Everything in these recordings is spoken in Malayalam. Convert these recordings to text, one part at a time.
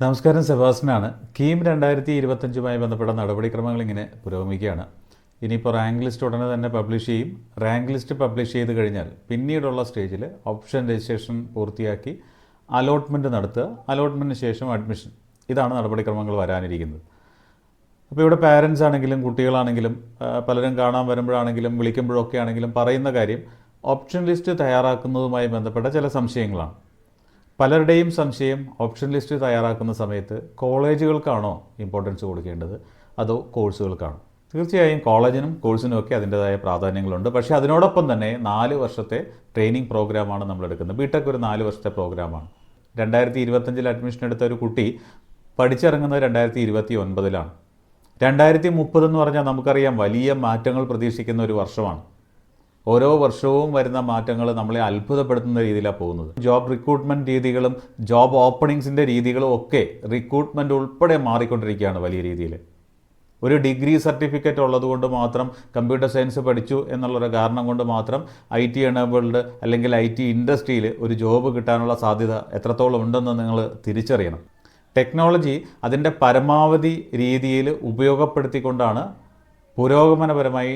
നമസ്കാരം സെബാസ്റ്റനാണ് കീം രണ്ടായിരത്തി ഇരുപത്തഞ്ചുമായി ബന്ധപ്പെട്ട നടപടിക്രമങ്ങൾ ഇങ്ങനെ പുരോഗമിക്കുകയാണ്. ഇനിയിപ്പോൾ റാങ്ക് ലിസ്റ്റ് ഉടനെ തന്നെ പബ്ലിഷ് ചെയ്യും. റാങ്ക് ലിസ്റ്റ് പബ്ലിഷ് ചെയ്ത് കഴിഞ്ഞാൽ പിന്നീടുള്ള സ്റ്റേജിൽ ഓപ്ഷൻ രജിസ്ട്രേഷൻ പൂർത്തിയാക്കി അലോട്ട്മെന്റ് നടത്തുക അലോട്ട്മെന്റിന് ശേഷം അഡ്മിഷൻ. ഇതാണ് നടപടിക്രമങ്ങൾ വരാനിരിക്കുന്നത്. അപ്പോൾ ഇവിടെ പാരൻസ് ആണെങ്കിലും കുട്ടികളാണെങ്കിലും പലരും കാണാൻ വരുമ്പോഴാണെങ്കിലും വിളിക്കുമ്പോഴൊക്കെ ആണെങ്കിലും പറയുന്ന കാര്യം ഓപ്ഷൻ ലിസ്റ്റ് തയ്യാറാക്കുന്നതുമായി ബന്ധപ്പെട്ട ചില സംശയങ്ങളാണ്. പലരുടെയും സംശയം ഓപ്ഷൻ ലിസ്റ്റ് തയ്യാറാക്കുന്ന സമയത്ത് കോളേജുകൾക്കാണോ ഇമ്പോർട്ടൻസ് കൊടുക്കേണ്ടത്? അതോ കോഴ്സുകൾക്കാണോ തീർച്ചയായും കോളേജിനും കോഴ്സിനും ഒക്കെ അതിന്റെതായ പ്രാധാന്യങ്ങളുണ്ട്. പക്ഷേ അതിനോടൊപ്പം തന്നെ നാല് വർഷത്തെ ട്രെയിനിങ് പ്രോഗ്രാമാണ് നമ്മൾ എടുക്കുന്നത് ബിടെക് ഒരു നാല് വർഷത്തെ പ്രോഗ്രാമാണ് രണ്ടായിരത്തി ഇരുപത്തഞ്ചിൽ അഡ്മിഷൻ എടുത്ത ഒരു കുട്ടി പഠിച്ചിറങ്ങുന്നത് രണ്ടായിരത്തി ഇരുപത്തി ഒൻപതിലാണ് രണ്ടായിരത്തി മുപ്പതെന്ന് പറഞ്ഞാൽ നമുക്കറിയാം വലിയ മാറ്റങ്ങൾ പ്രതീക്ഷിക്കുന്ന ഒരു വർഷമാണ്. ഓരോ വർഷവും വരുന്ന മാറ്റങ്ങൾ നമ്മളെ അത്ഭുതപ്പെടുത്തുന്ന രീതിയിലാണ് പോകുന്നത്. ജോബ് റിക്രൂട്ട്മെന്റ് രീതികളും ജോബ് ഓപ്പണിങ്സിന്റെ രീതികളും ഒക്കെ റിക്രൂട്ട്മെന്റ് ഉൾപ്പെടെ മാറിക്കൊണ്ടിരിക്കുകയാണ് വലിയ രീതിയിൽ. ഒരു ഡിഗ്രി സർട്ടിഫിക്കറ്റ് ഉള്ളതുകൊണ്ട് മാത്രം കമ്പ്യൂട്ടർ സയൻസ് പഠിച്ചു എന്നുള്ളൊരു കാരണം കൊണ്ട് മാത്രം ഐ ടി എനേബിൾഡ് അല്ലെങ്കിൽ ഐ ടി ഇൻഡസ്ട്രിയിൽ ഒരു ജോബ് കിട്ടാനുള്ള സാധ്യത എത്രത്തോളം ഉണ്ടെന്ന് നിങ്ങൾ തിരിച്ചറിയണം. ടെക്നോളജി അതിന്റെ പരമാവധി രീതിയിൽ ഉപയോഗപ്പെടുത്തിക്കൊണ്ടാണ് പുരോഗമനപരമായി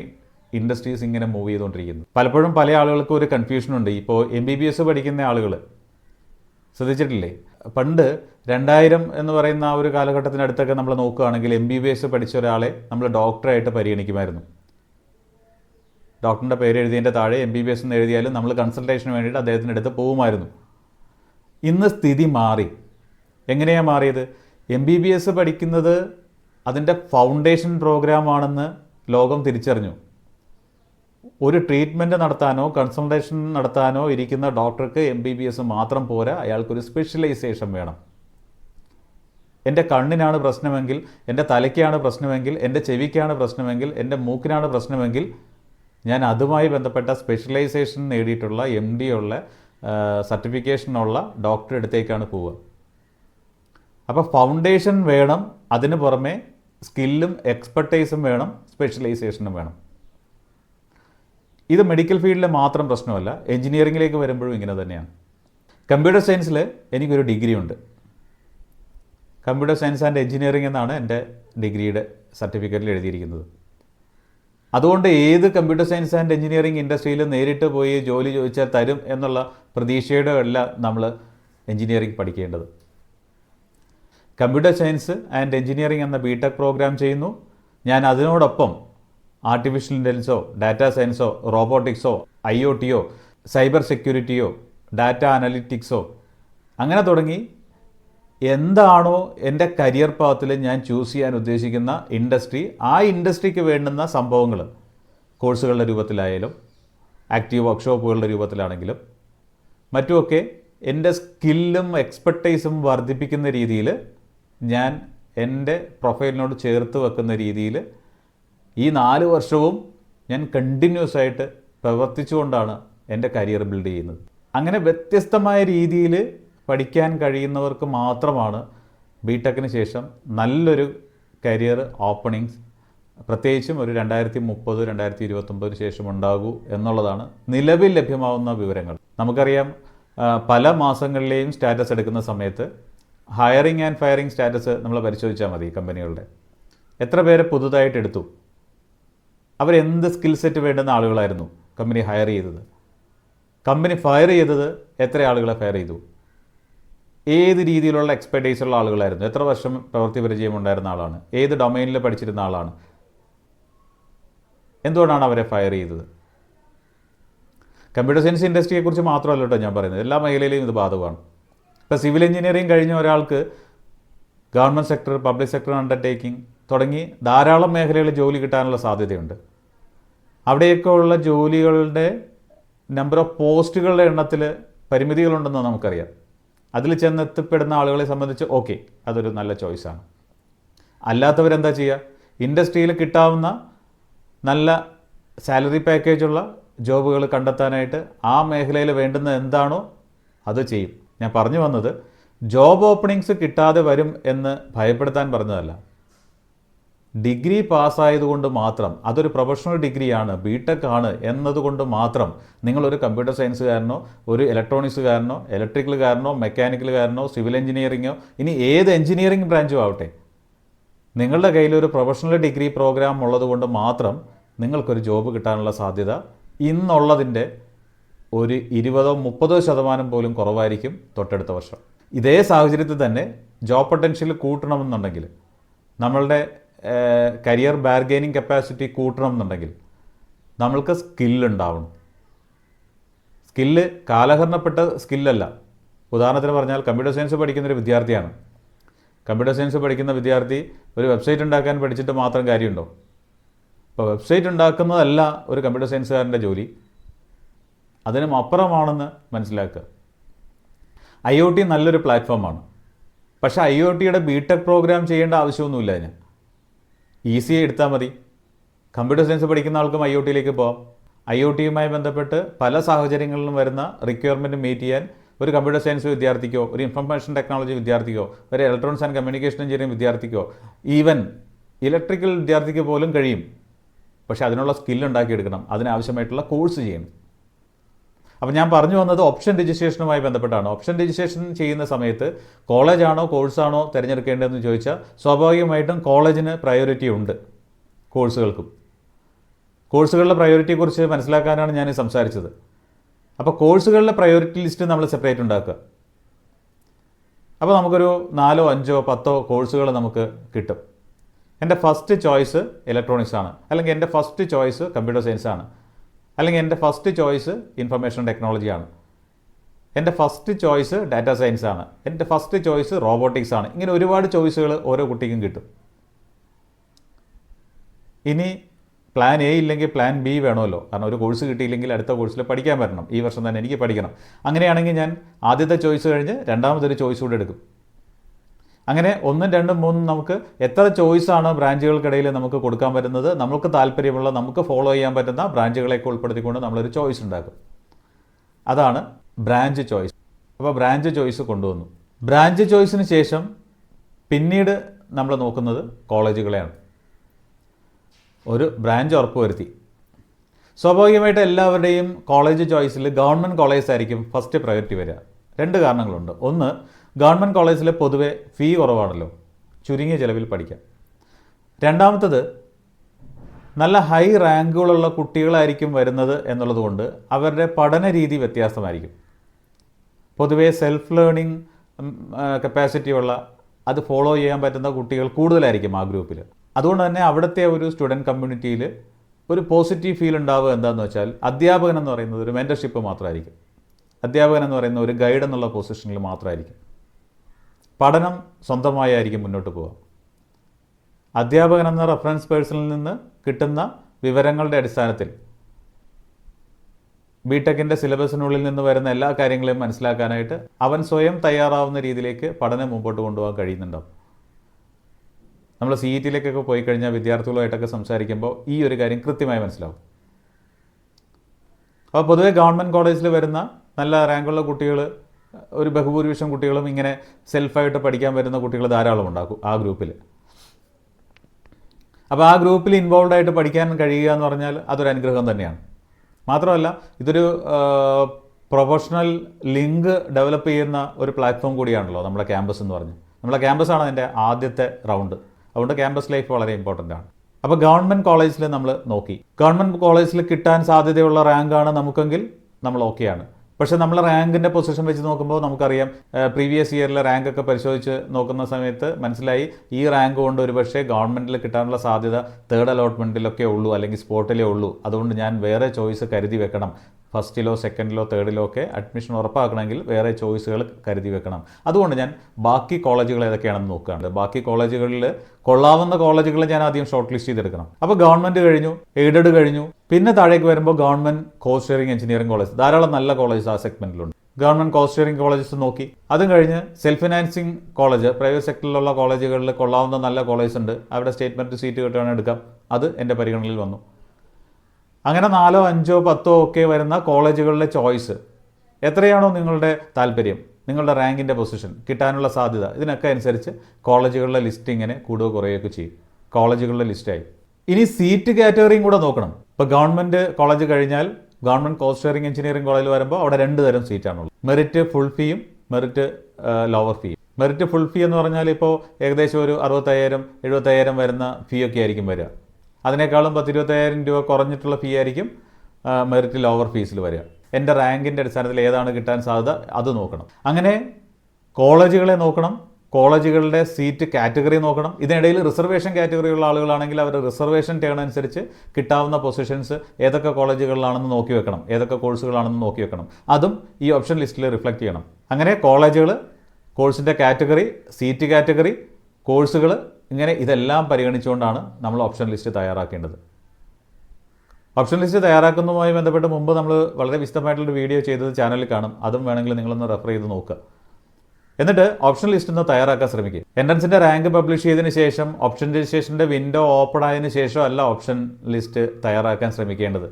ഇൻഡസ്ട്രീസ് ഇങ്ങനെ മൂവ് ചെയ്തുകൊണ്ടിരിക്കുന്നത് പലപ്പോഴും പല ആളുകൾക്കും ഒരു കൺഫ്യൂഷനുണ്ട് ഇപ്പോൾ എം ബി ബി എസ് പഠിക്കുന്ന ആളുകൾ ശ്രദ്ധിച്ചിട്ടില്ലേ? പണ്ട് രണ്ടായിരം എന്ന് പറയുന്ന ആ ഒരു കാലഘട്ടത്തിനടുത്തൊക്കെ നമ്മൾ നോക്കുകയാണെങ്കിൽ എം ബി ബി എസ് പഠിച്ച ഒരാളെ നമ്മൾ ഡോക്ടറായിട്ട് പരിഗണിക്കുമായിരുന്നു. ഡോക്ടറിന്റെ പേര് എഴുതിയതിന്റെ താഴെ എം ബി ബി എസ് എന്ന് എഴുതിയാലും നമ്മൾ കൺസൾട്ടേഷന് വേണ്ടിയിട്ട് അദ്ദേഹത്തിന്റെ അടുത്ത് പോകുമായിരുന്നു. ഇന്ന് സ്ഥിതി മാറി. എങ്ങനെയാണ് മാറിയത്? എം ബി ബി എസ് പഠിക്കുന്നത് അതിന്റെ ഫൗണ്ടേഷൻ പ്രോഗ്രാമാണെന്ന് ലോകം തിരിച്ചറിഞ്ഞു. ഒരു ട്രീറ്റ്മെന്റ് നടത്താനോ കൺസൾട്ടേഷൻ നടത്താനോ ഇരിക്കുന്ന ഡോക്ടർക്ക് എം ബി ബി എസ് മാത്രം പോരാ. അയാൾക്കൊരു സ്പെഷ്യലൈസേഷൻ വേണം. എന്റെ കണ്ണിനാണ് പ്രശ്നമെങ്കിൽ എന്റെ തലയ്ക്കാണ് പ്രശ്നമെങ്കിൽ എന്റെ ചെവിക്കാണ് പ്രശ്നമെങ്കിൽ എന്റെ മൂക്കിനാണ് പ്രശ്നമെങ്കിൽ ഞാൻ അതുമായി ബന്ധപ്പെട്ട സ്പെഷ്യലൈസേഷൻ നേടിയിട്ടുള്ള എം ഡി ഉള്ള സർട്ടിഫിക്കേഷനുള്ള ഡോക്ടറെ അടുത്തേക്കാണ് പോവുക. അപ്പോൾ ഫൗണ്ടേഷൻ വേണം അതിന് പുറമെ സ്കില്ലും എക്സ്പെർട്ടൈസും വേണം സ്പെഷ്യലൈസേഷനും വേണം. ഇത് മെഡിക്കൽ ഫീൽഡിലെ മാത്രം പ്രശ്നമല്ല എഞ്ചിനീയറിങ്ങിലേക്ക് വരുമ്പോഴും ഇങ്ങനെ തന്നെയാണ്. കമ്പ്യൂട്ടർ സയൻസിൽ എനിക്കൊരു ഡിഗ്രി ഉണ്ട്. കമ്പ്യൂട്ടർ സയൻസ് ആൻഡ് എഞ്ചിനീയറിംഗ് എന്നാണ് എന്റെ ഡിഗ്രിയുടെ സർട്ടിഫിക്കറ്റിൽ എഴുതിയിരിക്കുന്നത്. അതുകൊണ്ട് ഏത് കമ്പ്യൂട്ടർ സയൻസ് ആൻഡ് എഞ്ചിനീയറിംഗ് ഇൻഡസ്ട്രിയിൽ നേരിട്ട് പോയി ജോലി ചോദിച്ചാൽ തരും എന്നുള്ള പ്രതീക്ഷയുടെ അല്ല നമ്മൾ എഞ്ചിനീയറിംഗ് പഠിക്കേണ്ടത്. കമ്പ്യൂട്ടർ സയൻസ് ആൻഡ് എഞ്ചിനീയറിംഗ് എന്ന ബി ടെക് പ്രോഗ്രാം ചെയ്യുന്നു. ഞാൻ അതിനോടൊപ്പം ആർട്ടിഫിഷ്യൽ ഇന്റലിജൻസോ ഡാറ്റാ സയൻസോ റോബോട്ടിക്സോ ഐ ഒ ടിയോ സൈബർ സെക്യൂരിറ്റിയോ ഡാറ്റ അനലിറ്റിക്സോ അങ്ങനെ തുടങ്ങി എന്താണോ എന്റെ കരിയർ പാത്തിൽ ഞാൻ ചൂസ് ചെയ്യാൻ ഉദ്ദേശിക്കുന്ന ഇൻഡസ്ട്രി ആ ഇൻഡസ്ട്രിക്ക് വേണ്ടുന്ന സംഭവങ്ങൾ കോഴ്സുകളുടെ രൂപത്തിലായാലും ആക്റ്റീവ് വർക്ക്ഷോപ്പുകളുടെ രൂപത്തിലാണെങ്കിലും മറ്റുമൊക്കെ എന്റെ സ്കില്ലും എക്സ്പെർട്ടൈസും വർദ്ധിപ്പിക്കുന്ന രീതിയിൽ ഞാൻ എന്റെ പ്രൊഫൈലിനോട് ചേർത്ത് വെക്കുന്ന രീതിയിൽ ഈ നാല് വർഷവും ഞാൻ കണ്ടിന്യൂസ് ആയിട്ട് പ്രവർത്തിച്ചുകൊണ്ടാണ് എന്റെ കരിയർ ബിൽഡ് ചെയ്യുന്നത്. അങ്ങനെ വ്യത്യസ്തമായ രീതിയിൽ പഠിക്കാൻ കഴിയുന്നവർക്ക് മാത്രമാണ് ബി ടെക്കിന് ശേഷം നല്ലൊരു കരിയർ ഓപ്പണിങ്സ് പ്രത്യേകിച്ചും ഒരു രണ്ടായിരത്തി മുപ്പത് രണ്ടായിരത്തി ഇരുപത്തൊമ്പതിന് ശേഷം ഉണ്ടാകൂ എന്നുള്ളതാണ് നിലവിൽ ലഭ്യമാവുന്ന വിവരങ്ങൾ. നമുക്കറിയാം പല മാസങ്ങളിലെയും സ്റ്റാറ്റസ് എടുക്കുന്ന സമയത്ത് ഹയറിംഗ് ആൻഡ് ഫയറിംഗ് സ്റ്റാറ്റസ് നമ്മൾ പരിശോധിച്ചാൽ മതി കമ്പനികളുടെ. എത്ര പേരെ പുതുതായിട്ട് എടുത്തു? അവരെന്ത് സ്കിൽ സെറ്റ് വേണ്ടുന്ന ആളുകളായിരുന്നു കമ്പനി ഹയർ ചെയ്തത്. കമ്പനി ഫയർ ചെയ്തത് എത്ര ആളുകളെ ഫയർ ചെയ്തു? ഏത് രീതിയിലുള്ള എക്സ്പെർട്ടൈസ് ഉള്ള ആളുകളായിരുന്നു? എത്ര വർഷം പ്രവൃത്തി പരിചയം ഉണ്ടായിരുന്ന ആളാണ്? ഏത് ഡൊമൈനിൽ പഠിച്ചിരുന്ന ആളാണ്? എന്തുകൊണ്ടാണ് അവരെ ഫയർ ചെയ്തത്? കമ്പ്യൂട്ടർ സയൻസ് ഇൻഡസ്ട്രിയെക്കുറിച്ച് മാത്രമല്ല കേട്ടോ ഞാൻ പറയുന്നത്. എല്ലാ മേഖലയിലും ഇത് ബാധകമാണ്. ഇപ്പോൾ സിവിൽ എഞ്ചിനീയറിംഗ് കഴിഞ്ഞ ഒരാൾക്ക് government sector public sector undertaking തുടങ്ങി ധാരാളം മേഖലകളിൽ ജോലി കിട്ടാനുള്ള സാധ്യതയുണ്ട്. അവിടെയൊക്കെ ഉള്ള ജോലികളുടെ നമ്പർ ഓഫ് പോസ്റ്റുകളുടെ എണ്ണത്തിൽ പരിമിതികളുണ്ടെന്ന് നമുക്കറിയാം. അതിൽ ചെന്നെത്തിപ്പെടുന്ന ആളുകളെ സംബന്ധിച്ച് ഓക്കെ അതൊരു നല്ല ചോയ്സാണ് അല്ലാത്തവരെന്താ ചെയ്യുക ഇൻഡസ്ട്രിയിൽ കിട്ടാവുന്ന നല്ല സാലറി പാക്കേജുള്ള ജോബുകൾ കണ്ടെത്താനായിട്ട് ആ മേഖലയിൽ വേണ്ടുന്ന എന്താണോ അത് ചെയ്യും. ഞാൻ പറഞ്ഞു വന്നത് ജോബ് ഓപ്പണിങ്സ് കിട്ടാതെ വരും എന്ന് ഭയപ്പെടുത്താൻ പറഞ്ഞതല്ല. ഡിഗ്രി പാസ്സായതുകൊണ്ട് മാത്രം അതൊരു പ്രൊഫഷണൽ ഡിഗ്രിയാണ് ബി ടെക് ആണ് എന്നതുകൊണ്ട് മാത്രം നിങ്ങളൊരു കമ്പ്യൂട്ടർ സയൻസുകാരനോ ഒരു ഇലക്ട്രോണിക്സുകാരനോ ഇലക്ട്രിക്കലുകാരനോ മെക്കാനിക്കലുകാരനോ സിവിൽ എഞ്ചിനീയറിങ്ങോ ഇനി ഏത് എഞ്ചിനീയറിംഗ് ബ്രാഞ്ചും ആവട്ടെ. നിങ്ങളുടെ കയ്യിൽ ഒരു പ്രൊഫഷണൽ ഡിഗ്രി പ്രോഗ്രാം ഉള്ളതുകൊണ്ട് മാത്രം നിങ്ങൾക്കൊരു ജോബ് കിട്ടാനുള്ള സാധ്യത ഇന്നുള്ളതിന്റെ ഒരു ഇരുപതോ മുപ്പതോ ശതമാനം പോലും കുറവായിരിക്കും തൊട്ടടുത്ത വർഷം. ഇതേ സാഹചര്യത്തിൽ തന്നെ ജോബ് പൊട്ടൻഷ്യൽ കൂട്ടണമെന്നുണ്ടെങ്കിൽ നമ്മളുടെ കരിയർ ബാർഗെയിനിങ് കപ്പാസിറ്റി കൂട്ടണം എന്നുണ്ടെങ്കിൽ നമ്മൾക്ക് സ്കില്ലുണ്ടാവണം സ്കില്ല് കാലഹരണപ്പെട്ട സ്കില്ലല്ല. ഉദാഹരണത്തിന് പറഞ്ഞാൽ കമ്പ്യൂട്ടർ സയൻസ് പഠിക്കുന്ന ഒരു വിദ്യാർത്ഥിയാണ്. കമ്പ്യൂട്ടർ സയൻസ് പഠിക്കുന്ന വിദ്യാർത്ഥി ഒരു വെബ്സൈറ്റ് ഉണ്ടാക്കാൻ പഠിച്ചിട്ട് മാത്രം കാര്യമുണ്ടോ? അപ്പോൾ വെബ്സൈറ്റ് ഉണ്ടാക്കുന്നതല്ല ഒരു കമ്പ്യൂട്ടർ സയൻസുകാരന്റെ ജോലി. അതിനും അപ്പുറമാണെന്ന് മനസ്സിലാക്കുക. ഐ ഒ ടി നല്ലൊരു പ്ലാറ്റ്ഫോമാണ്. പക്ഷേ ഐ ഒ ടിയുടെ ബി ടെക് പ്രോഗ്രാം ചെയ്യേണ്ട ആവശ്യമൊന്നുമില്ല അതിന്. ഈസി എടുത്താൽ മതി. കമ്പ്യൂട്ടർ സയൻസ് പഠിക്കുന്ന ആൾക്കും ഐ ഒ ടിയിലേക്ക് പോകാം ഐ ഒ ടിയുമായി ബന്ധപ്പെട്ട് പല സാഹചര്യങ്ങളിലും വരുന്ന റിക്വയർമെന്റ് മീറ്റ് ചെയ്യാൻ ഒരു കമ്പ്യൂട്ടർ സയൻസ് വിദ്യാർത്ഥിക്കോ ഒരു ഇൻഫർമേഷൻ ടെക്നോളജി വിദ്യാർത്ഥിക്കോ ഒരു ഇലക്ട്രോണിക്സ് ആൻഡ് കമ്മ്യൂണിക്കേഷൻ എഞ്ചിനീയറിംഗ് വിദ്യാർത്ഥിക്കോ ഈവൻ ഇലക്ട്രിക്കൽ വിദ്യാർത്ഥിക്ക് പോലും കഴിയും. പക്ഷേ അതിനുള്ള സ്കില്ല് ഉണ്ടാക്കിയെടുക്കണം. അതിനാവശ്യമായിട്ടുള്ള കോഴ്സ് ചെയ്യണം. അപ്പോൾ ഞാൻ പറഞ്ഞു വന്നത് ഓപ്ഷൻ രജിസ്ട്രേഷനുമായി ബന്ധപ്പെട്ടാണ്. ഓപ്ഷൻ രജിസ്ട്രേഷൻ ചെയ്യുന്ന സമയത്ത് കോളേജാണോ കോഴ്സാണോ തിരഞ്ഞെടുക്കേണ്ടതെന്ന് ചോദിച്ചാൽ സ്വാഭാവികമായിട്ടും കോളേജിന് പ്രയോറിറ്റി ഉണ്ട് കോഴ്സുകൾക്കും. കോഴ്സുകളുടെ പ്രയോറിറ്റിയെക്കുറിച്ച് മനസ്സിലാക്കാനാണ് ഞാൻ സംസാരിച്ചത്. അപ്പോൾ കോഴ്സുകളുടെ പ്രയോറിറ്റി ലിസ്റ്റ് നമ്മൾ സെപ്പറേറ്റ് ഉണ്ടാക്കുക. അപ്പോൾ നമുക്കൊരു നാലോ അഞ്ചോ പത്തോ കോഴ്സുകൾ നമുക്ക് കിട്ടും. എന്റെ ഫസ്റ്റ് ചോയ്സ് ഇലക്ട്രോണിക്സ് ആണ്. അല്ലെങ്കിൽ എന്റെ ഫസ്റ്റ് ചോയ്സ് കമ്പ്യൂട്ടർ സയൻസ് ആണ്. അല്ലെങ്കിൽ എന്റെ ഫസ്റ്റ് ചോയ്സ് ഇൻഫർമേഷൻ ടെക്നോളജിയാണ് എന്റെ ഫസ്റ്റ് ചോയ്സ് ഡാറ്റാ സയൻസ് ആണ്. എന്റെ ഫസ്റ്റ് ചോയ്സ് റോബോട്ടിക്സ് ആണ്. ഇങ്ങനെ ഒരുപാട് ചോയ്സുകൾ ഓരോ കുട്ടിക്കും കിട്ടും. ഇനി പ്ലാൻ എ ഇല്ലെങ്കിൽ പ്ലാൻ ബി വേണമല്ലോ. കാരണം ഒരു കോഴ്സ് കിട്ടിയില്ലെങ്കിൽ അടുത്ത കോഴ്സിൽ പഠിക്കാൻ വരണം. ഈ വർഷം തന്നെ എനിക്ക് പഠിക്കണം. അങ്ങനെയാണെങ്കിൽ ഞാൻ ആദ്യത്തെ ചോയ്സ് കഴിഞ്ഞ് രണ്ടാമതൊരു ചോയ്സ് കൂടെ എടുക്കും. അങ്ങനെ ഒന്നും രണ്ടും മൂന്നും നമുക്ക് എത്ര ചോയ്സാണ് ബ്രാഞ്ചുകൾക്കിടയിൽ നമുക്ക് കൊടുക്കാൻ പറ്റുന്നത്? നമുക്ക് താല്പര്യമുള്ള നമുക്ക് ഫോളോ ചെയ്യാൻ പറ്റുന്ന ബ്രാഞ്ചുകളെയൊക്കെ ഉൾപ്പെടുത്തിക്കൊണ്ട് നമ്മളൊരു ചോയ്സ് ഉണ്ടാക്കും. അതാണ് ബ്രാഞ്ച് ചോയ്സ് അപ്പോൾ ബ്രാഞ്ച് ചോയ്സ് കൊണ്ടുവന്നു. ബ്രാഞ്ച് ചോയ്സിന് ശേഷം പിന്നീട് നമ്മൾ നോക്കുന്നത് കോളേജുകളെയാണ്. ഒരു ബ്രാഞ്ച് ഉറപ്പുവരുത്തി. സ്വാഭാവികമായിട്ട് എല്ലാവരുടെയും കോളേജ് ചോയ്സിൽ ഗവൺമെന്റ് കോളേജ് ആയിരിക്കും ഫസ്റ്റ് പ്രയോറിറ്റി വരിക. രണ്ട് കാരണങ്ങളുണ്ട്. ഒന്ന് ഗവൺമെന്റ് കോളേജിൽ പൊതുവെ ഫീ കുറവാണല്ലോ. ചുരുങ്ങിയ ചിലവിൽ പഠിക്കാം. രണ്ടാമത്തത് നല്ല ഹൈ റാങ്കുകളുള്ള കുട്ടികളായിരിക്കും വരുന്നത് എന്നുള്ളതുകൊണ്ട് അവരുടെ പഠന രീതി വ്യത്യാസമായിരിക്കും. പൊതുവേ സെൽഫ് ലേണിംഗ് കപ്പാസിറ്റി ഉള്ള അത് ഫോളോ ചെയ്യാൻ പറ്റുന്ന കുട്ടികൾ കൂടുതലായിരിക്കും ആ ഗ്രൂപ്പിൽ അതുകൊണ്ട് തന്നെ അവിടുത്തെ ഒരു സ്റ്റുഡന്റ് കമ്മ്യൂണിറ്റിയിൽ ഒരു പോസിറ്റീവ് ഫീൽ ഉണ്ടാവുക എന്താണെന്ന് വെച്ചാൽ അധ്യാപകൻ എന്ന് പറയുന്നത് ഒരു മെന്റർഷിപ്പ് മാത്രമായിരിക്കും അധ്യാപകൻ എന്ന് പറയുന്ന ഒരു ഗൈഡ് എന്നുള്ള പൊസിഷനിൽ മാത്രമായിരിക്കും പഠനം സ്വന്തമായായിരിക്കും മുന്നോട്ട് പോവുക. അധ്യാപകൻ എന്ന റെഫറൻസ് പേഴ്സണിൽ നിന്ന് കിട്ടുന്ന വിവരങ്ങളുടെ അടിസ്ഥാനത്തിൽ ബി ടെക്കിന്റെ സിലബസിനുള്ളിൽ നിന്ന് വരുന്ന എല്ലാ കാര്യങ്ങളെയും മനസ്സിലാക്കാനായിട്ട് അവൻ സ്വയം തയ്യാറാവുന്ന രീതിയിലേക്ക് പഠനം മുമ്പോട്ട് കൊണ്ടുപോകാൻ കഴിയുന്നുണ്ടാവും. നമ്മൾ സി ഇ ടിയിലേക്കൊക്കെ പോയി കഴിഞ്ഞാൽ വിദ്യാർത്ഥികളുമായിട്ടൊക്കെ സംസാരിക്കുമ്പോൾ ഈ ഒരു കാര്യം കൃത്യമായി മനസ്സിലാവും. അപ്പോൾ പൊതുവേ ഗവൺമെന്റ് കോളേജിൽ വരുന്ന നല്ല റാങ്കുള്ള കുട്ടികൾ ഒരു ബഹുഭൂരിപക്ഷം കുട്ടികളും ഇങ്ങനെ സെൽഫായിട്ട് പഠിക്കാൻ വരുന്ന കുട്ടികൾ ധാരാളം ഉണ്ടാക്കും ആ ഗ്രൂപ്പിൽ അപ്പോൾ ആ ഗ്രൂപ്പിൽ ഇൻവോൾവ് ആയിട്ട് പഠിക്കാൻ കഴിയുക എന്ന് പറഞ്ഞാൽ അതൊരു അനുഗ്രഹം തന്നെയാണ്. മാത്രമല്ല ഇതൊരു പ്രൊഫഷണൽ ലിങ്ക് ഡെവലപ്പ് ചെയ്യുന്ന ഒരു പ്ലാറ്റ്ഫോം കൂടിയാണല്ലോ നമ്മുടെ ക്യാമ്പസ് എന്ന് പറഞ്ഞ്. നമ്മളെ ക്യാമ്പസാണ് അതിന്റെ ആദ്യത്തെ റൗണ്ട് അതുകൊണ്ട് ക്യാമ്പസ് ലൈഫ് വളരെ ഇമ്പോർട്ടന്റ് ആണ്. അപ്പോൾ ഗവൺമെന്റ് കോളേജിൽ നമ്മൾ നോക്കി. ഗവൺമെന്റ് കോളേജിൽ കിട്ടാൻ സാധ്യതയുള്ള റാങ്കാണ് നമുക്കെങ്കിൽ നമ്മൾ ഓക്കെയാണ് പക്ഷേ നമ്മൾ റാങ്കിന്റെ പൊസിഷൻ വെച്ച് നോക്കുമ്പോൾ നമുക്കറിയാം പ്രീവിയസ് ഇയറിലെ റാങ്കൊക്കെ പരിശോധിച്ച് നോക്കുന്ന സമയത്ത് മനസ്സിലായി ഈ റാങ്ക് കൊണ്ട് ഒരു പക്ഷേ ഗവൺമെന്റിൽ കിട്ടാനുള്ള സാധ്യത തേർഡ് അലോട്ട്മെന്റിലൊക്കെ ഉള്ളൂ അല്ലെങ്കിൽ സ്പോട്ടിലേ ഉള്ളൂ. അതുകൊണ്ട് ഞാൻ വേറെ ചോയ്സ് കരുതി വെക്കണം. ഫസ്റ്റിലോ സെക്കൻഡിലോ തേർഡിലോ ഒക്കെ അഡ്മിഷൻ ഉറപ്പാക്കണമെങ്കിൽ വേറെ ചോയ്സുകൾ കരുതി വെക്കണം. അതുകൊണ്ട് ഞാൻ ബാക്കി കോളേജുകൾ ഏതൊക്കെയാണെന്ന് നോക്കുകയാണ്. ബാക്കി കോളേജുകളിൽ കൊള്ളാവുന്ന കോളേജുകൾ ഞാൻ ആദ്യം ഷോർട്ട് ലിസ്റ്റ് ചെയ്തെടുക്കണം. അപ്പോൾ ഗവൺമെന്റ് കഴിഞ്ഞു എയ്ഡഡ് കഴിഞ്ഞു. പിന്നെ താഴേക്ക് വരുമ്പോൾ government cost sharing engineering college ധാരാളം നല്ല കോളേജസ് ആ സെഗ്മെന്റിലുണ്ട് ഗവൺമെന്റ് കോസ്റ്റ് ഷെയറിംഗ് കോളേജസ് നോക്കി. അതും കഴിഞ്ഞ് സെൽഫ് ഫിനാൻസിങ് കോളേജ് പ്രൈവറ്റ് സെക്ടറിലുള്ള കോളേജുകളിൽ കൊള്ളാവുന്ന നല്ല കോളേജ് ഉണ്ട്. അവിടെ സ്റ്റേറ്റ്മെന്റ് സീറ്റ് കിട്ടുകയാണെങ്കിൽ എടുക്കാം. അത് എന്റെ പരിഗണനയിൽ വന്നു. അങ്ങനെ നാലോ അഞ്ചോ പത്തോ ഒക്കെ വരുന്ന കോളേജുകളിലെ ചോയ്സ്. എത്രയാണോ നിങ്ങളുടെ താല്പര്യം? നിങ്ങളുടെ റാങ്കിന്റെ പൊസിഷൻ കിട്ടാനുള്ള സാധ്യത ഇതിനൊക്കെ അനുസരിച്ച് കോളേജുകളിലെ ലിസ്റ്റ് ഇങ്ങനെ കൂടുകയോ കുറയുകയൊക്കെ ചെയ്യും. കോളേജുകളുടെ ലിസ്റ്റായി ഇനി സീറ്റ് കാറ്റഗറിയും കൂടെ നോക്കണം. ഇപ്പോൾ ഗവൺമെന്റ് കോളേജ് കഴിഞ്ഞാൽ ഗവൺമെന്റ് കോസ്റ്റ് ഷെയറിംഗ് എഞ്ചിനീയറിംഗ് കോളേജിൽ വരുമ്പോൾ അവിടെ രണ്ട് തരം സീറ്റാണുള്ളത്. മെറിറ്റ് ഫുൾ ഫീയും മെറിറ്റ് ലോവർ ഫീയും. മെറിറ്റ് ഫുൾ ഫീ എന്ന് പറഞ്ഞാൽ ഇപ്പോൾ ഏകദേശം ഒരു അറുപത്തയ്യായിരം എഴുപത്തയ്യായിരം വരുന്ന ഫീ ഒക്കെ ആയിരിക്കും വരിക. അതിനേക്കാളും പത്തിരുപത്തയ്യായിരം രൂപ കുറഞ്ഞിട്ടുള്ള ഫീ ആയിരിക്കും മെറിറ്റ് ലോവർ ഫീസിൽ വരിക. എന്റെ റാങ്കിന്റെ അടിസ്ഥാനത്തിൽ ഏതാണ് കിട്ടാൻ സാധ്യത അത് നോക്കണം. അങ്ങനെ കോളേജുകളെ നോക്കണം കോളേജുകളുടെ സീറ്റ് കാറ്റഗറി നോക്കണം. ഇതിനിടയിൽ റിസർവേഷൻ കാറ്റഗറി ഉള്ള ആളുകളാണെങ്കിൽ അവർ റിസർവേഷൻ ടേൺ അനുസരിച്ച് കിട്ടാവുന്ന പൊസിഷൻസ് ഏതൊക്കെ കോളേജുകളിലാണെന്ന് നോക്കി വെക്കണം ഏതൊക്കെ കോഴ്സുകളാണെന്ന് നോക്കി വെക്കണം. അതും ഈ ഓപ്ഷൻ ലിസ്റ്റിൽ റിഫ്ലക്റ്റ് ചെയ്യണം. അങ്ങനെ കോളേജുകൾ കോഴ്സിന്റെ കാറ്റഗറി സീറ്റ് കാറ്റഗറി കോഴ്സുകൾ ഇങ്ങനെ ഇതെല്ലാം പരിഗണിച്ചുകൊണ്ടാണ് നമ്മൾ ഓപ്ഷൻ ലിസ്റ്റ് തയ്യാറാക്കേണ്ടത്. ഓപ്ഷൻ ലിസ്റ്റ് തയ്യാറാക്കുന്നതുമായി ബന്ധപ്പെട്ട് മുമ്പ് നമ്മൾ വളരെ വിശദമായിട്ടുള്ള വീഡിയോ ചെയ്തത് ചാനലിൽ കാണും. അതും വേണമെങ്കിൽ നിങ്ങളൊന്ന് റെഫർ ചെയ്ത് നോക്കുക. എന്നിട്ട് ഓപ്ഷൻ ലിസ്റ്റ് ഒന്ന് തയ്യാറാക്കാൻ ശ്രമിക്കുക. എൻട്രൻസിന്റെ റാങ്ക് പബ്ലിഷ് ചെയ്തതിന് ശേഷം ഓപ്ഷൻ രജിസ്ട്രേഷന്റെ വിൻഡോ ഓപ്പൺ ആയതിനു ശേഷം അല്ല ഓപ്ഷൻ ലിസ്റ്റ് തയ്യാറാക്കാൻ ശ്രമിക്കേണ്ടത്.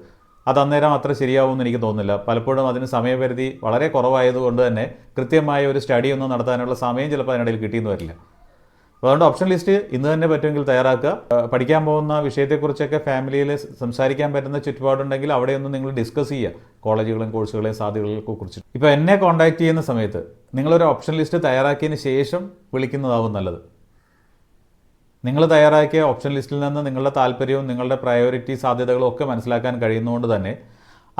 അത് അന്നേരം അത്ര ശരിയാവുമെന്ന് എനിക്ക് തോന്നുന്നില്ല. പലപ്പോഴും അതിന് സമയപരിധി വളരെ കുറവായതുകൊണ്ട് തന്നെ കൃത്യമായ ഒരു സ്റ്റഡി ഒന്നും നടത്താനുള്ള സമയം ചിലപ്പോൾ അതിനിടയിൽ കിട്ടിയെന്ന് വരില്ല. അതുകൊണ്ട് ഓപ്ഷൻ ലിസ്റ്റ് ഇന്ന് തന്നെ പറ്റുമെങ്കിൽ തയ്യാറാക്കുക. പഠിക്കാൻ പോകുന്ന വിഷയത്തെക്കുറിച്ചൊക്കെ ഫാമിലിയിൽ സംസാരിക്കാൻ പറ്റുന്ന ചുറ്റുപാടുണ്ടെങ്കിൽ അവിടെയൊന്നും നിങ്ങൾ ഡിസ്കസ് ചെയ്യുക. കോളേജുകളും കോഴ്സുകളെയും സാധ്യതകളൊക്കെ കുറിച്ച് ഇപ്പോൾ എന്നെ കോൺടാക്ട് ചെയ്യുന്ന സമയത്ത് നിങ്ങളൊരു ഓപ്ഷൻ ലിസ്റ്റ് തയ്യാറാക്കിയതിന് ശേഷം വിളിക്കുന്നതാവും നല്ലത്. നിങ്ങൾ തയ്യാറാക്കിയ ഓപ്ഷൻ ലിസ്റ്റിൽ നിന്ന് നിങ്ങളുടെ താല്പര്യവും നിങ്ങളുടെ പ്രയോറിറ്റി സാധ്യതകളും ഒക്കെ മനസ്സിലാക്കാൻ കഴിയുന്നതുകൊണ്ട് തന്നെ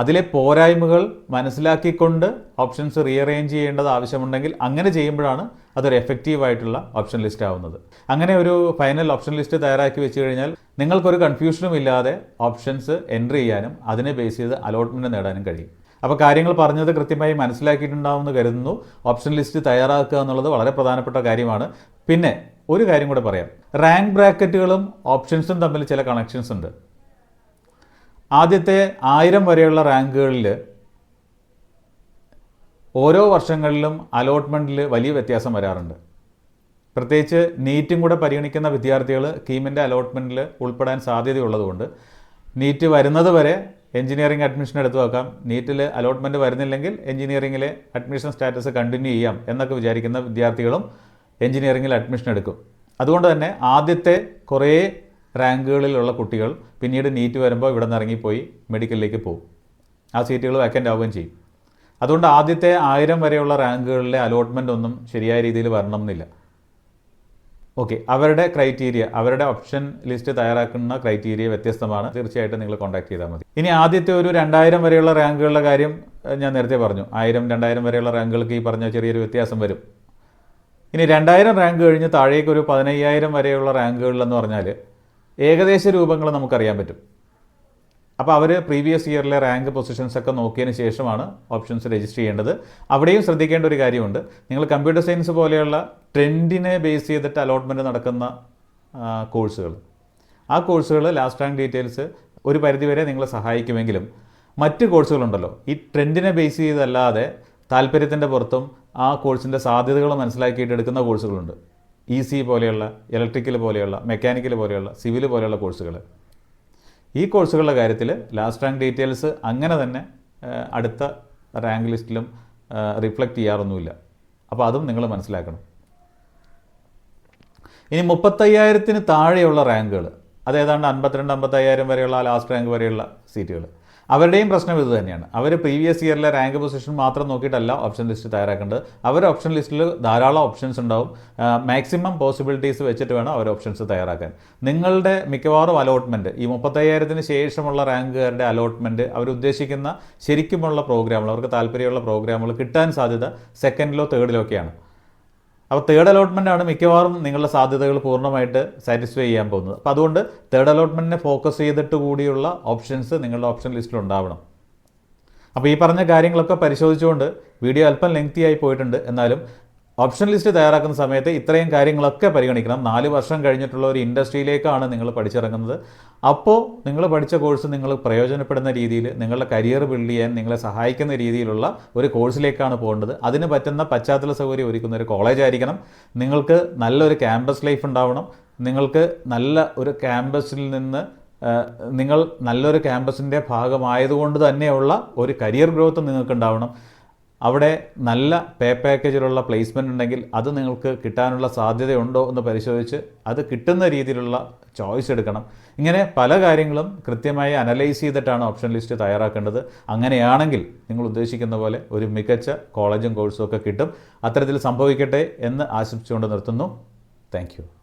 അതിലെ പോരായ്മകൾ മനസ്സിലാക്കിക്കൊണ്ട് ഓപ്ഷൻസ് റീഅറേഞ്ച് ചെയ്യേണ്ടത് ആവശ്യമുണ്ടെങ്കിൽ അങ്ങനെ ചെയ്യുമ്പോഴാണ് അതൊരു എഫക്റ്റീവ് ആയിട്ടുള്ള ഓപ്ഷൻ ലിസ്റ്റ് ആവുന്നത്. അങ്ങനെ ഒരു ഫൈനൽ ഓപ്ഷൻ ലിസ്റ്റ് തയ്യാറാക്കി വെച്ച് കഴിഞ്ഞാൽ നിങ്ങൾക്കൊരു കൺഫ്യൂഷനും ഇല്ലാതെ ഓപ്ഷൻസ് എൻട്രി ചെയ്യാനും അതിനെ ബേസ് ചെയ്ത് അലോട്ട്മെന്റ് നേടാനും കഴിയും. അപ്പോൾ കാര്യങ്ങൾ പറഞ്ഞത് കൃത്യമായി മനസ്സിലാക്കിയിട്ടുണ്ടാവുമെന്ന് കരുതുന്നു. ഓപ്ഷൻ ലിസ്റ്റ് തയ്യാറാക്കുക എന്നുള്ളത് വളരെ പ്രധാനപ്പെട്ട കാര്യമാണ്. പിന്നെ ഒരു കാര്യം കൂടെ പറയാം. റാങ്ക് ബ്രാക്കറ്റുകളും ഓപ്ഷൻസും തമ്മിൽ ചില കണക്ഷൻസ് ഉണ്ട്. ആദ്യത്തെ ആയിരം വരെയുള്ള റാങ്കുകളിൽ ഓരോ വർഷങ്ങളിലും അലോട്ട്മെന്റിൽ വലിയ വ്യത്യാസം വരാറുണ്ട്. പ്രത്യേകിച്ച് നീറ്റും കൂടെ പരിഗണിക്കുന്ന വിദ്യാർത്ഥികൾ കീമിന്റെ അലോട്ട്മെന്റിൽ ഉൾപ്പെടാൻ സാധ്യതയുള്ളതുകൊണ്ട് നീറ്റ് വരുന്നത് വരെ എഞ്ചിനീയറിംഗ് അഡ്മിഷൻ എടുത്തു വെക്കാം. നീറ്റിൽ അലോട്ട്മെന്റ് വരുന്നില്ലെങ്കിൽ എഞ്ചിനീയറിംഗിലെ അഡ്മിഷൻ സ്റ്റാറ്റസ് കണ്ടിന്യൂ ചെയ്യാം എന്നൊക്കെ വിചാരിക്കുന്ന വിദ്യാർത്ഥികളും എഞ്ചിനീയറിംഗിൽ അഡ്മിഷൻ എടുക്കും. അതുകൊണ്ട് തന്നെ ആദ്യത്തെ കുറേ റാങ്കുകളിലുള്ള കുട്ടികൾ പിന്നീട് നീറ്റ് വരുമ്പോൾ ഇവിടെ നിന്ന് ഇറങ്ങിപ്പോയി മെഡിക്കലിലേക്ക് പോകും. ആ സീറ്റുകൾ വേക്കന്റ് ആവുകയും ചെയ്യും. അതുകൊണ്ട് ആദ്യത്തെ ആയിരം വരെയുള്ള റാങ്കുകളിലെ അലോട്ട്മെന്റ് ഒന്നും ശരിയായ രീതിയിൽ വരണം എന്നില്ല ഓക്കെ അവരുടെ ക്രൈറ്റീരിയ അവരുടെ ഓപ്ഷൻ ലിസ്റ്റ് തയ്യാറാക്കുന്ന ക്രൈറ്റീരിയ വ്യത്യസ്തമാണ്. തീർച്ചയായിട്ടും നിങ്ങൾ കോൺടാക്ട് ചെയ്താൽ മതി. ഇനി ആദ്യത്തെ ഒരു രണ്ടായിരം വരെയുള്ള റാങ്കുകളുടെ കാര്യം ഞാൻ നേരത്തെ പറഞ്ഞു. ആയിരം രണ്ടായിരം വരെയുള്ള റാങ്കുകൾക്ക് ഈ പറഞ്ഞ ചെറിയൊരു വ്യത്യാസം വരും. ഇനി രണ്ടായിരം റാങ്ക് കഴിഞ്ഞ് താഴേക്ക് ഒരു പതിനയ്യായിരം വരെയുള്ള റാങ്കുകളിലെന്ന് പറഞ്ഞാൽ ഏകദേശ രൂപങ്ങൾ നമുക്കറിയാൻ പറ്റും. അപ്പോൾ അവർ പ്രീവിയസ് ഇയറിലെ റാങ്ക് പൊസിഷൻസ് ഒക്കെ നോക്കിയതിന് ശേഷമാണ് ഓപ്ഷൻസ് രജിസ്റ്റർ ചെയ്യേണ്ടത്. അവിടെയും ശ്രദ്ധിക്കേണ്ട ഒരു കാര്യമുണ്ട്. നിങ്ങൾ കമ്പ്യൂട്ടർ സയൻസ് പോലെയുള്ള ട്രെൻഡിനെ ബേസ് ചെയ്തിട്ട് അലോട്ട്മെന്റ് നടക്കുന്ന കോഴ്സുകൾ ആ കോഴ്സുകൾ ലാസ്റ്റ് റാങ്ക് ഡീറ്റെയിൽസ് ഒരു പരിധിവരെ നിങ്ങളെ സഹായിക്കുമെങ്കിലും മറ്റ് കോഴ്സുകളുണ്ടല്ലോ ഈ ട്രെൻഡിനെ ബേസ് ചെയ്തല്ലാതെ താല്പര്യത്തിന്റെ പുറത്തും ആ കോഴ്സിന്റെ സാധ്യതകൾ മനസ്സിലാക്കിയിട്ട് എടുക്കുന്ന കോഴ്സുകളുണ്ട് ഇ സി പോലെയുള്ള ഇലക്ട്രിക്കൽ പോലെയുള്ള മെക്കാനിക്കൽ പോലെയുള്ള സിവിൽ പോലെയുള്ള കോഴ്സുകൾ ഈ കോഴ്സുകളുടെ കാര്യത്തിൽ ലാസ്റ്റ് റാങ്ക് ഡീറ്റെയിൽസ് അങ്ങനെ തന്നെ അടുത്ത റാങ്ക് ലിസ്റ്റിലും റിഫ്ലക്റ്റ് ചെയ്യാറൊന്നുമില്ല. അപ്പോൾ അതും നിങ്ങൾ മനസ്സിലാക്കണം. ഇനി മുപ്പത്തയ്യായിരത്തിന് താഴെയുള്ള റാങ്കുകൾ അതേതാണ്ട് അൻപത്തിരണ്ട് അമ്പത്തയ്യായിരം വരെയുള്ള ലാസ്റ്റ് റാങ്ക് വരെയുള്ള സീറ്റുകൾ അവരുടെയും പ്രശ്നം ഇത് തന്നെയാണ്. അവർ പ്രീവിയസ് ഇയറിലെ റാങ്ക് പൊസിഷൻ മാത്രം നോക്കിയിട്ടല്ല ഓപ്ഷൻ ലിസ്റ്റ് തയ്യാറാക്കേണ്ടത്. അവർ ഓപ്ഷൻ ലിസ്റ്റിൽ ധാരാളം ഓപ്ഷൻസ് ഉണ്ടാവും. മാക്സിമം പോസിബിലിറ്റീസ് വെച്ചിട്ട് വേണം അവർ ഓപ്ഷൻസ് തയ്യാറാക്കാൻ. നിങ്ങളുടെ മിക്കവാറും അലോട്ട്മെന്റ് ഈ മുപ്പത്തയ്യായിരത്തിന് ശേഷമുള്ള റാങ്കുകാരുടെ അലോട്ട്മെന്റ് അവരുദ്ദേശിക്കുന്ന ശരിക്കുമുള്ള പ്രോഗ്രാമുകൾ അവർക്ക് താല്പര്യമുള്ള പ്രോഗ്രാമുകൾ കിട്ടാൻ സാധ്യത സെക്കൻഡിലോ തേർഡിലോ ഒക്കെയാണ്. അപ്പോൾ തേർഡ് അലോട്ട്മെന്റ് ആണ് മിക്കവാറും നിങ്ങളുടെ സാധ്യതകൾ പൂർണമായിട്ട് സാറ്റിസ്ഫൈ ചെയ്യാൻ പോകുന്നത്. അപ്പോൾ അതുകൊണ്ട് തേർഡ് അലോട്ട്മെന്റിനെ ഫോക്കസ് ചെയ്തിട്ട് കൂടിയുള്ള ഓപ്ഷൻസ് നിങ്ങളുടെ ഓപ്ഷൻ ലിസ്റ്റിൽ ഉണ്ടാവണം. അപ്പോൾ ഈ പറഞ്ഞ കാര്യങ്ങളൊക്കെ പരിശോധിച്ചുകൊണ്ട് വീഡിയോ അല്പം ലെങ്തി ആയി പോയിട്ടുണ്ട്. എന്നാലും ഓപ്ഷൻ ലിസ്റ്റ് തയ്യാറാക്കുന്ന സമയത്ത് ഇത്രയും കാര്യങ്ങളൊക്കെ പരിഗണിക്കണം. നാല് വർഷം കഴിഞ്ഞിട്ടുള്ള ഒരു ഇൻഡസ്ട്രിയിലേക്കാണ് നിങ്ങൾ പഠിച്ചിറങ്ങുന്നത്. അപ്പോൾ നിങ്ങൾ പഠിച്ച കോഴ്സ് നിങ്ങൾ പ്രയോജനപ്പെടുന്ന രീതിയിൽ നിങ്ങളുടെ കരിയർ ബിൽഡ് ചെയ്യാൻ നിങ്ങളെ സഹായിക്കുന്ന രീതിയിലുള്ള ഒരു കോഴ്സിലേക്കാണ് പോകേണ്ടത്. അതിന് പറ്റുന്ന പശ്ചാത്തല സൗകര്യം ഒരുക്കുന്ന ഒരു കോളേജ് ആയിരിക്കണം. നിങ്ങൾക്ക് നല്ലൊരു ക്യാമ്പസ് ലൈഫ് ഉണ്ടാവണം. നിങ്ങൾക്ക് നല്ല ഒരു ക്യാമ്പസിൽ നിന്ന് നിങ്ങൾ നല്ലൊരു ക്യാമ്പസിന്റെ ഭാഗമായതുകൊണ്ട് തന്നെയുള്ള ഒരു കരിയർ ഗ്രോത്ത് നിങ്ങൾക്ക് ഉണ്ടാവണം. അവിടെ നല്ല പേ പാക്കേജിലുള്ള പ്ലേസ്മെന്റ് ഉണ്ടെങ്കിൽ അത് നിങ്ങൾക്ക് കിട്ടാനുള്ള സാധ്യതയുണ്ടോ എന്ന് പരിശോധിച്ച് അത് കിട്ടുന്ന രീതിയിലുള്ള ചോയ്സ് എടുക്കണം. ഇങ്ങനെ പല കാര്യങ്ങളും കൃത്യമായി അനലൈസ് ചെയ്തിട്ടാണ് ഓപ്ഷൻ ലിസ്റ്റ് തയ്യാറാക്കേണ്ടത്. അങ്ങനെയാണെങ്കിൽ നിങ്ങൾ ഉദ്ദേശിക്കുന്ന പോലെ ഒരു മികച്ച കോളേജും കോഴ്സും ഒക്കെ കിട്ടും. അത്തരത്തിൽ സംഭവിക്കട്ടെ എന്ന് ആശംസിച്ചുകൊണ്ട് നിർത്തുന്നു. താങ്ക്